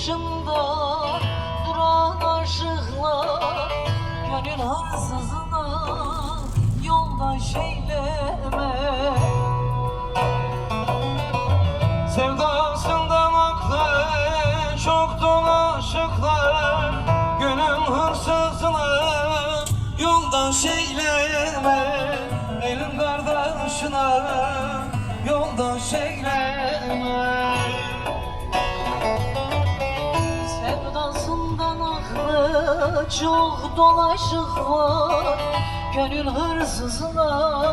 Başımda duran aşıklar Gönül hırsızına yoldaş eyleme Sevdasından aklı çok dolaşıklar yoldaş eyleme Elin kardeşine yoldaş eyleme Sevdasından aklı çok dolaşık var. Gönül hırsızına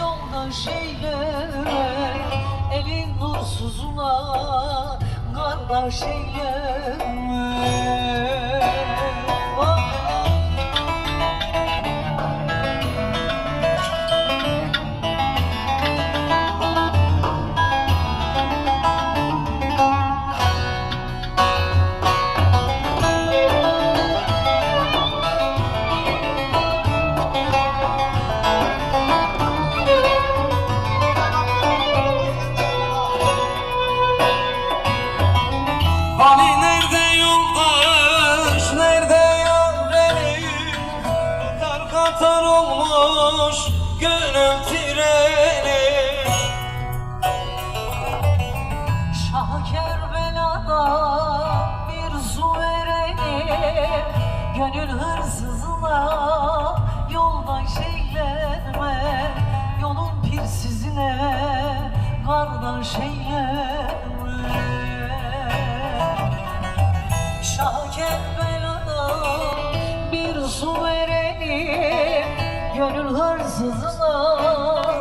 yoldaş eyleme Elin nursuzuna kardeş eyleme olmuş gönül treni. Şah Kerbela'da bir su verelim Gönül hırsızına Gönül hırsızına